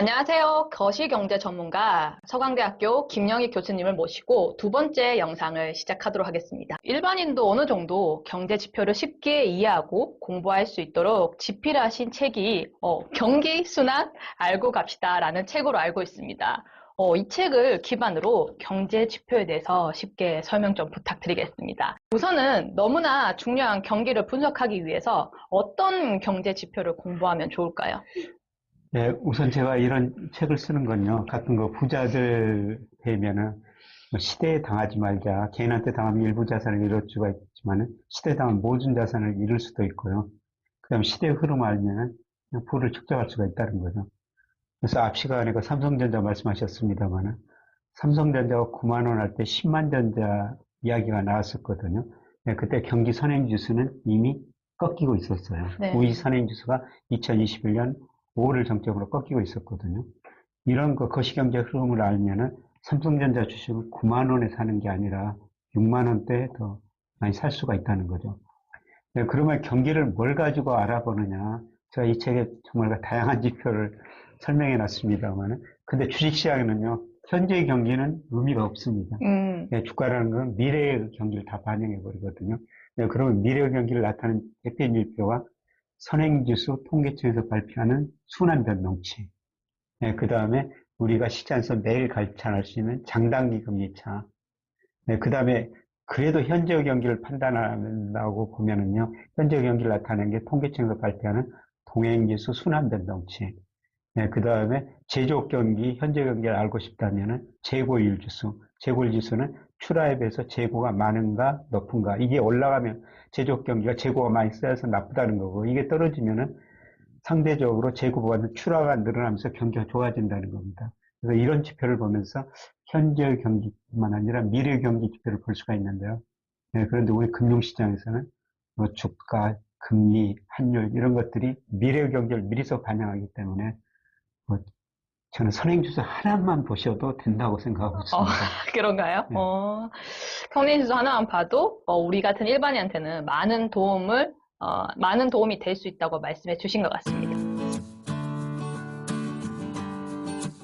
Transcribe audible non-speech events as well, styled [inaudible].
안녕하세요. 거시경제 전문가 서강대학교 김영희 교수님을 모시고 두 번째 영상을 시작하도록 하겠습니다. 일반인도 어느 정도 경제 지표를 쉽게 이해하고 공부할 수 있도록 집필하신 책이 어, 경기 순환 알고 갑시다라는 책으로 알고 있습니다. 어, 이 책을 기반으로 경제 지표에 대해서 쉽게 설명 좀 부탁드리겠습니다. 우선은 너무나 중요한 경기를 분석하기 위해서 어떤 경제 지표를 공부하면 좋을까요? 네, 우선 제가 이런 책을 쓰는 건요, 가끔 그 부자들 되면은 뭐 시대에 당하지 말자. 개인한테 당하면 일부 자산을 잃을 수가 있지만은 시대에 당하면 모든 자산을 잃을 수도 있고요. 그 다음에 시대의 흐름을 알면은 그냥 부를 축적할 수가 있다는 거죠. 그래서 앞 시간에 그 삼성전자 말씀하셨습니다만은 삼성전자가 9만 원 할 때 10만 전자 이야기가 나왔었거든요. 네, 그때 경기 선행 지수는 이미 꺾이고 있었어요. 네. 우위 선행 지수가 2021년 5를 정점으로 꺾이고 있었거든요. 이런 그 거시경제 흐름을 알면은 삼성전자 주식을 9만 원에 사는 게 아니라 6만 원대에 더 많이 살 수가 있다는 거죠. 네, 그러면 경기를 뭘 가지고 알아보느냐. 제가 이 책에 정말 다양한 지표를 [laughs] 설명해 놨습니다만은 근데 주식시장에는요, 현재의 경기는 의미가 없습니다. 음, 네, 주가라는 건 미래의 경기를 다 반영해 버리거든요. 네, 그러면 미래의 경기를 나타내는 대표일표와 선행지수 통계청에서 발표하는 순환 변동치. 네, 그 다음에 우리가 시장에서 매일 갈찬할 수 있는 장단기 금리차. 네, 그 다음에 그래도 현재 경기를 판단한다고 보면은요, 현재 경기를 나타내는 게 통계청에서 발표하는 동행지수 순환 변동치. 네, 그 다음에 제조업 경기, 현재 경기를 알고 싶다면은 재고일 지수. 재고일 지수는 출하에 비해서 재고가 많은가, 높은가. 이게 올라가면 제조업 경기가 재고가 많이 쌓여서 나쁘다는 거고, 이게 떨어지면은 상대적으로 재고보다는 출하가 늘어나면서 경기가 좋아진다는 겁니다. 그래서 이런 지표를 보면서 현재 경기뿐만 아니라 미래 경기 지표를 볼 수가 있는데요. 네, 그런데 우리 금융시장에서는 뭐 주가, 금리, 환율 이런 것들이 미래 경기를 미리서 반영하기 때문에 뭐 저는 선행주수 하나만 보셔도 된다고 생각하고 있습니다. [laughs] 그런가요? 네. 어, 평균지수 하나만 봐도 어, 우리 같은 일반인한테는 많은 도움을 어, 많은 도움이 될 수 있다고 말씀해 주신 것 같습니다.